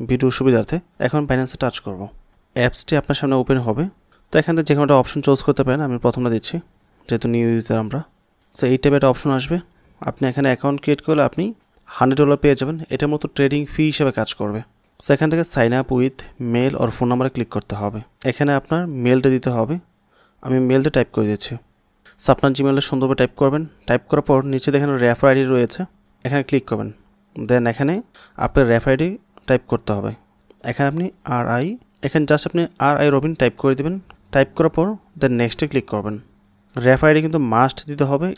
Video সুবিধার্থে এখন বাইন্যান্সে touch করব। অ্যাপসটি আপনার সামনে ওপেন হবে। তো এখান থেকে যে কোনো একটা অপশন চুজ করতে পারেন। আমি প্রথমটা দিচ্ছি, যেহেতু নিউ ইউজার আমরা। তো এই টাইপের একটা অপশন আসবে। আপনি এখানে অ্যাকাউন্ট ক্রিয়েট করলে আপনি হান্ড্রেড ডলার পেয়ে যাবেন। এটার মতো ট্রেডিং ফি হিসেবে কাজ করবে। সো এখান থেকে sign up with mail or phone নাম্বারে ক্লিক করতে হবে। এখানে আপনার মেলটা দিতে হবে। আমি মেলটা টাইপ করে দিচ্ছি। সো আপনার জিমেলে সুন্দরভাবে টাইপ করবেন। টাইপ করার পর নিচে দেখেন রেফার আইডি রয়েছে। এখানে ক্লিক করবেন। দেন এখানে আপনার রেফার আইডি টাইপ করতে হবে। এখানে আপনি আর আই এখানে জাস্ট আপনি আর আই রবিন টাইপ করে দেবেন। টাইপ করার পর দেন নেক্সটে ক্লিক করবেন। রেফ আইডি কিন্তু মাস্ট দিতে হবে।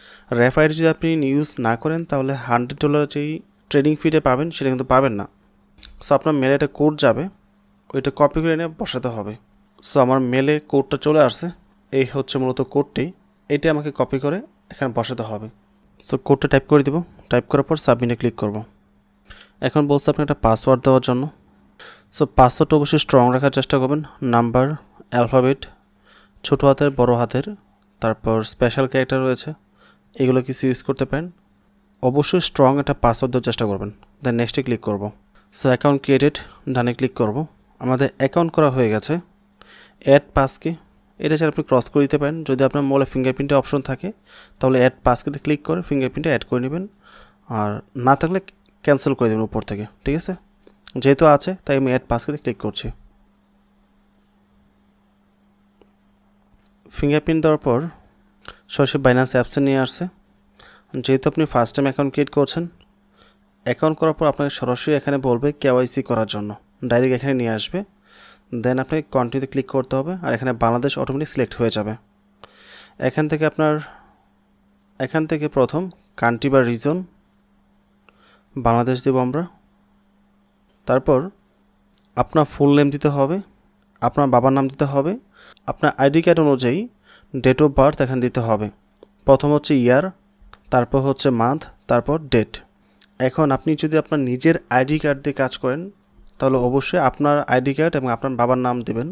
রেফ আইডি যদি আপনি ইউজ না করেন তাহলে হান্ড্রেড ডলার যেই ট্রেডিং ফিটে পাবেন সেটা কিন্তু পাবেন না। সো আপনার মেলে একটা কোড যাবে। ওইটা কপি করে এনে বসাতে হবে। সো আমার মেলে কোডটা চলে আসছে। এই হচ্ছে মূলত কোডটি এটা আমাকে কপি করে এখানে বসাতে হবে। সো কোডটা টাইপ করে দিব। টাইপ করার পর সাবমিটে ক্লিক করব। এখন বলছে আপনি একটা পাসওয়ার্ড দেওয়ার জন্য। সো পাসওয়ার্ডটা অবশ্যই স্ট্রং রাখার চেষ্টা করবেন। নাম্বার অ্যালফাবেট ছোটো হাতের, বড় হাতের, তারপর স্পেশাল ক্যারেক্টার রয়েছে, এগুলো কিছু ইউজ করতে পারেন। অবশ্যই স্ট্রং একটা পাসওয়ার্ড দেওয়ার চেষ্টা করবেন। দেন নেক্সটে ক্লিক করব। সো অ্যাকাউন্ট ক্রিয়েটেড ডানে ক্লিক করব। আমাদের অ্যাকাউন্ট করা হয়ে গেছে। অ্যাড পাসকে এটা ছাড়া আপনি ক্রস করে দিতে পারেন। যদি আপনার মোবাইলে ফিঙ্গারপ্রিন্টের অপশন থাকে, তাহলে অ্যাড পাসকেতে ক্লিক করে ফিঙ্গারপ্রিন্টে অ্যাড করে নেবেন। আর না থাকলে ক্যান্সেল করে দেবেন উপর থেকে, ঠিক আছে? যেহেতু আছে, তাই আমি অ্যাড পাসকেতে ক্লিক করছি। ফিঙ্গারপ্রিন্ট দেওয়ার পর সরাসরি বাইন্যান্স অ্যাপসে নিয়ে আসছে। যেহেতু আপনি ফার্স্ট টাইম অ্যাকাউন্ট ক্রিয়েট করছেন অ্যাকাউন্ট করার পর আপনাকে সরাসরি এখানে বলবে কেওয়াইসি করার জন্য। ডাইরেক্ট এখানে নিয়ে আসবে। দেন আপনাকে কন্টিনিউতে ক্লিক করতে হবে আর এখানে বাংলাদেশ অটোমেটিক সিলেক্ট হয়ে যাবে। এখান থেকে আপনার, এখান থেকে প্রথম কান্ট্রি বা রিজন বাংলাদেশ দেব আমরা। তারপর আপনার ফুল নেম দিতে হবে, আপনার বাবার নাম দিতে হবে, আপনার আইডি কার্ড অনুযায়ী ডেট অফ বার্থ এখানে দিতে হবে। প্রথম হচ্ছে ইয়ার তারপর হচ্ছে মান্থ তারপর ডেট এখন আপনি যদি আপনার নিজের আইডি কার্ড দিয়ে কাজ করেন, তাহলে অবশ্যই আপনার আইডি কার্ড এবং আপনার বাবার নাম দেবেন।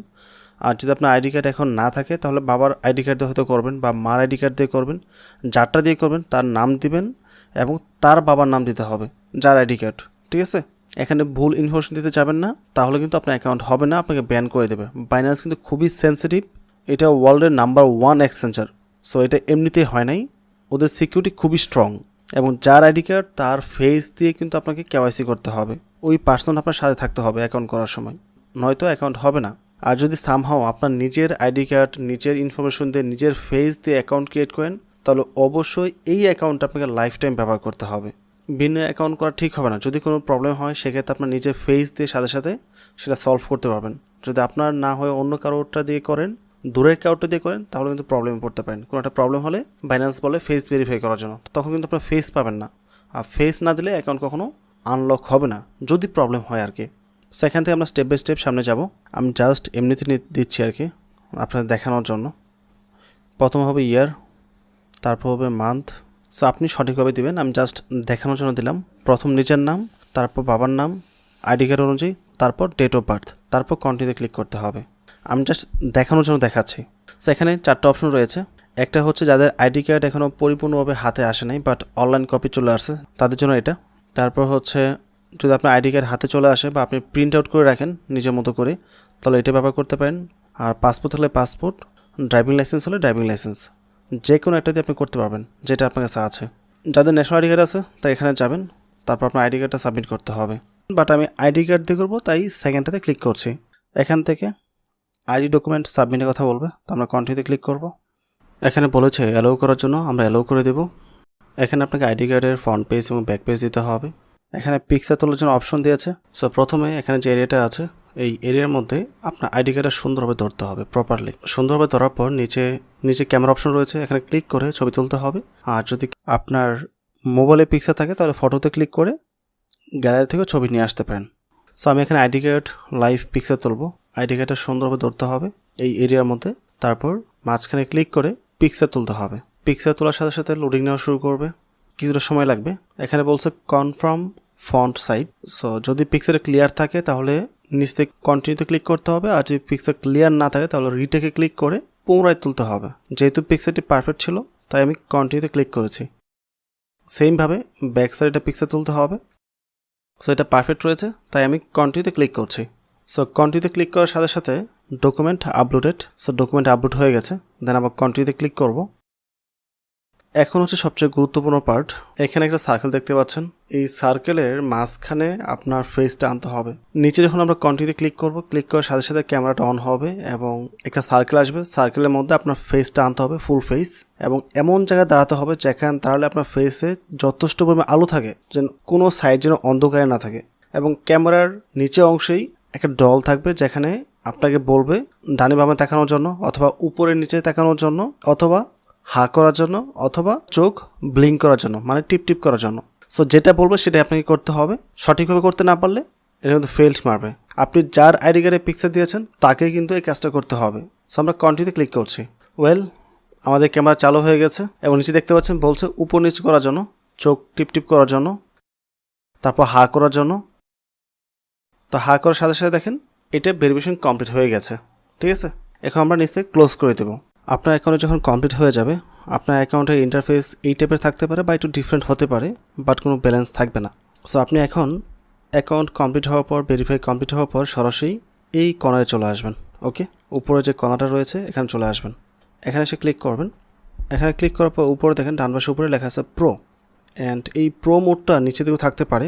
আর যদি আপনার আইডি কার্ড এখন না থাকে, তাহলে বাবার আইডি কার্ড দিয়ে হয়তো করবেন বা মার আইডি কার্ড দিয়ে করবেন, যারটা দিয়ে করবেন তার নাম দিবেন এবং তার বাবার নাম দিতে হবে। যার আইডি কার্ড, ঠিক আছে? এখানে ভুল ইনফরমেশন দিতে যাবেন না, তাহলে কিন্তু আপনার অ্যাকাউন্ট হবে না, আপনাকে ব্যান করে দেবে। বাইন্যান্স কিন্তু খুবই সেন্সিটিভ এটা ওয়ার্ল্ডের নাম্বার ওয়ান এক্সচেঞ্জার সো এটা এমনিতেই হয় নাই। ওদের সিকিউরিটি খুবই স্ট্রং এবং যার আইডি কার্ড, তার ফেস দিয়ে কিন্তু আপনাকে কেওয়াইসি করতে হবে। ওই পার্সন আপনার সাথে থাকতে হবে অ্যাকাউন্ট করার সময়, নয়তো অ্যাকাউন্ট হবে না। আর যদি সামহাও আপনার নিজের আইডি কার্ড, নিজের ইনফরমেশন দিয়ে, নিজের ফেস দিয়ে অ্যাকাউন্ট ক্রিয়েট করেন, তাহলে অবশ্যই এই অ্যাকাউন্ট আপনাকে লাইফ টাইম ব্যবহার করতে হবে। ভিন্ন অ্যাকাউন্ট করা ঠিক হবে না। যদি কোনো প্রবলেম হয়, সেক্ষেত্রে আপনার নিজের ফেস দিয়ে সাথে সাথে সেটা সলভ করতে পারবেন। যদি আপনার না হয়ে অন্য কারোরটা দিয়ে করেন, দূরের কাউটা দিয়ে করেন, তাহলে কিন্তু প্রবলেমে পড়তে পারেন। কোনো একটা প্রবলেম হলে বাইন্যান্স বলে ফেস ভেরিফাই করার জন্য। তখন কিন্তু আপনার ফেস পাবেন না। আর ফেস না দিলে অ্যাকাউন্ট কখনো আনলক হবে না, যদি প্রবলেম হয় আর কি সো এখান থেকে আমরা স্টেপ বাই স্টেপ সামনে যাব। আমি জাস্ট এমনিতে দিচ্ছি আর কি আপনাদের দেখানোর জন্য। প্রথম হবে ইয়ার তারপর হবে মান্থ সো আপনি সঠিকভাবে দিবেন। আমি জাস্ট দেখানোর জন্য দিলাম। প্রথম নিজের নাম, তারপর বাবার নাম আইডি কার্ড অনুযায়ী, তারপর ডেট অফ বার্থ তারপর কন্টিনিউ ক্লিক করতে হবে। আমি জাস্ট দেখানোর জন্য দেখাচ্ছি। সো এখানে চারটা অপশন রয়েছে। একটা হচ্ছে যাদের আইডি কার্ড এখনও পরিপূর্ণভাবে হাতে আসে নাই বাট অনলাইন কপি চলে আসছে, তাদের জন্য এটা। তারপর হচ্ছে, যদি আপনার আইডি কার্ড হাতে চলে আসে বা আপনি প্রিন্ট আউট করে রাখেন নিজের মতো করে, তাহলে এটা ব্যবহার করতে পারেন। আর পাসপোর্ট হলে পাসপোর্ট ড্রাইভিং লাইসেন্স হলে ড্রাইভিং লাইসেন্স যে কোনো একটা দিয়ে আপনি করতে পারবেন, যেটা আপনার কাছে আছে। যাদের ন্যাশনাল আইডি কার্ড আছে তাই এখানে যাবেন, তারপর আপনার আইডি কার্ডটা সাবমিট করতে হবে। বাট আমি আইডি কার্ড দিয়ে করব, তাই সেকেন্ডটাতে ক্লিক করছি। এখান থেকে আইডি ডকুমেন্ট সাবমিটের কথা বলবে, তো আমরা কন্টিনিউতে ক্লিক করব। এখানে বলেছে অ্যালাউ করার জন্য, আমরা অ্যালাউ করে দেব। এখানে আপনাকে আইডি কার্ডের ফ্রন্ট পেজ এবং ব্যাক পেজ দিতে হবে। এখানে পিকচার তোলার জন্য অপশন দিয়েছে। সো প্রথমে এখানে যে এরিয়াটা আছে এই এরিয়ার মধ্যে আপনার আইডি কার্ডটা সুন্দরভাবে ধরতে হবে প্রপারলি সুন্দরভাবে ধরার পর নিচে নিচে ক্যামেরা অপশন রয়েছে। এখানে ক্লিক করে ছবি তুলতে হবে। আর যদি আপনার মোবাইলে পিকচার থাকে, তাহলে ফটোতে ক্লিক করে গ্যালারি থেকে ছবি নিয়ে আসতে পারেন। সো আমি এখানে আইডি কার্ড লাইভ পিকচার তুলবো। আইডি কার্ডটা সুন্দরভাবে ধরতে হবে এই এরিয়ার মধ্যে। তারপর মাঝখানে ক্লিক করে পিকচার তুলতে হবে। পিকচার তোলার সাথে সাথে লোডিং নেওয়া শুরু করবে। কিছুটা সময় লাগবে। এখানে বলছে কনফার্ম ফন্ট সাইট সো যদি পিকচার ক্লিয়ার থাকে, তাহলে নিচ থেকে কন্টিনিউতে ক্লিক করতে হবে আর যদি পিকচার ক্লিয়ার না থাকে তাহলে রিটেকে ক্লিক করে পুনরায় তুলতে হবে। যেহেতু পিকচারটি পারফেক্ট ছিল, তাই আমি কন্টিনিউতে ক্লিক করেছি। সেমভাবে ব্যাক সাইডে পিকচার তুলতে হবে। সো এটা পারফেক্ট রয়েছে, তাই আমি কন্টিনিউতে ক্লিক করছি। সো কন্টিনিউতে ক্লিক করার সাথে সাথে document uploaded so document upload হয়ে গেছে দেন আবার কন্টিনিউতে ক্লিক করব। এখন হচ্ছে সবচেয়ে গুরুত্বপূর্ণ পার্ট এখানে একটা সার্কেল দেখতে পাচ্ছেন। এই সার্কেলের মাঝখানে আপনার ফেসটা আনতে হবে। নিচে যখন আমরা কন্টিনিউতে ক্লিক করব ক্লিক করার সাথে সাথে ক্যামেরাটা অন হবে এবং একটা সার্কেল আসবে। সার্কেলের মধ্যে আপনার ফেসটা আনতে হবে ফুল ফেস এবং এমন জায়গায় দাঁড়াতে হবে যেখানে দাঁড়ালে আপনার ফেসে যথেষ্ট পরিমাণে আলো থাকে, যেন কোনো সাইড যেন অন্ধকারে না থাকে। এবং ক্যামেরার নিচে অংশেই একটা ডল থাকবে যেখানে আপনাকে বলবে, ডানে বামে তাকানোর জন্য অথবা উপরে নিচে তাকানোর জন্য, অথবা হা করার জন্য অথবা চোখ ব্লিঙ্ক করার জন্য মানে টিপ টিপ করার জন্য। সো যেটা বলবে সেটা আপনাকে করতে হবে। সঠিকভাবে করতে না পারলে এটা কিন্তু ফেল্ড মারবে। আপনি যার আইডি কার্ডে পিকচার দিয়েছেন তাকে কিন্তু এই কাজটা করতে হবে। সো আমরা কন্টিনিউ ক্লিক করছি। ওয়েল আমাদের ক্যামেরা চালু হয়ে গেছে এবং নিচে দেখতে পাচ্ছেন বলছে উপর নিচে করার জন্য, চোখ টিপ টিপ করার জন্য, তারপর হা করার জন্য। তো হা করার সাথে সাথে দেখেন, এটা ভেরিফিকেশন কমপ্লিট হয়ে গেছে। ঠিক আছে? এখন আমরা নিচে ক্লোজ করে দেবো। আপনার অ্যাকাউন্টে যখন কমপ্লিট হয়ে যাবে, আপনার অ্যাকাউন্টের ইন্টারফেস এই টাইপের থাকতে পারে বা একটু ডিফারেন্ট হতে পারে বাট কোনো ব্যালেন্স থাকবে না। সো আপনি এখন অ্যাকাউন্ট কমপ্লিট হওয়ার পর ভেরিফাই কমপ্লিট হওয়ার পর সরাসরি এই কর্নারে চলে আসবেন। ওকে উপরে যে কর্নারটা রয়েছে, এখানে চলে আসবেন। এখানে এসে ক্লিক করবেন। এখানে ক্লিক করার পর উপরে দেখেন, ডান পাশে উপরে লেখা আছে প্রো অ্যান্ড এই প্রো মোডটা নিচে দিকেও থাকতে পারে।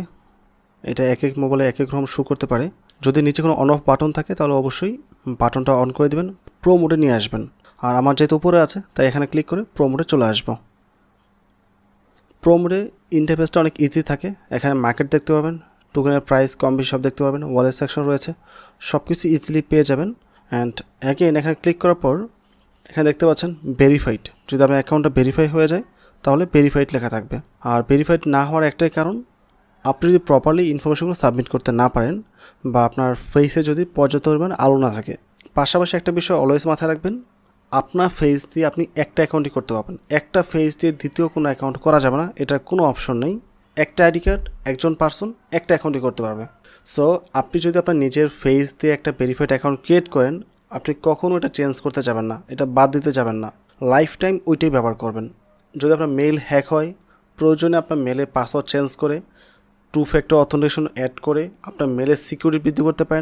এটা এক এক মোবাইলে এক এক রকম শো করতে পারে। যদি নিচে কোনো অন অফ বাটন থাকে, তাহলে অবশ্যই বাটনটা অন করে দেবেন। প্রো মোডে নিয়ে আসবেন। আর আমার যেহেতু উপরে আছে, তাই এখানে ক্লিক করে প্রো মোডে চলে আসব। প্রো মোডে ইন্টারফেসটা অনেক ইজি থাকে। এখানে মার্কেট দেখতে পাবেন টোকেনের প্রাইস কম বেশি সব দেখতে পাবেন ওয়ালেট সেকশন রয়েছে। সব কিছু ইজিলি পেয়ে যাবেন। অ্যান্ড অ্যাগেন এখানে ক্লিক করার পর এখানে দেখতে পাচ্ছেন ভেরিফাইড যদি আপনার অ্যাকাউন্টটা ভেরিফাই হয়ে যায়, তাহলে ভেরিফাইড লেখা থাকবে। আর ভেরিফাইড না হওয়ার একটাই কারণ, আপনি যদি প্রপারলি ইনফরমেশনগুলো সাবমিট করতে না পারেন বা আপনার ফেসে যদি পর্যাপ্ত পরিমাণ আলো না থাকে। পাশাপাশি একটা বিষয় অলওয়েজ মাথায় রাখবেন আপনার ফেজ দিয়ে আপনি একটা অ্যাকাউন্টই করতে পারবেন। একটা ফেজ দিয়ে দ্বিতীয় কোনো অ্যাকাউন্ট করা যাবে না, এটার কোনো অপশন নেই। একটা আইডি কার্ড একজন পার্সন একটা অ্যাকাউন্টই করতে পারবে। সো আপনি যদি আপনার নিজের ফেস দিয়ে একটা ভেরিফাইড অ্যাকাউন্ট ক্রিয়েট করেন, আপনি কখনও এটা চেঞ্জ করতে যাবেন না, এটা বাদ দিতে যাবেন না। লাইফ টাইম ওইটাই ব্যবহার করবেন। যদি আপনার মেল হ্যাক হয়, প্রয়োজনে আপনার মেলে পাসওয়ার্ড চেঞ্জ করে টু ফ্যাক্টর অথেন্টিকেশন অ্যাড করে, আপনার মেলের সিকিউরিটি বৃদ্ধি করতে পারেন।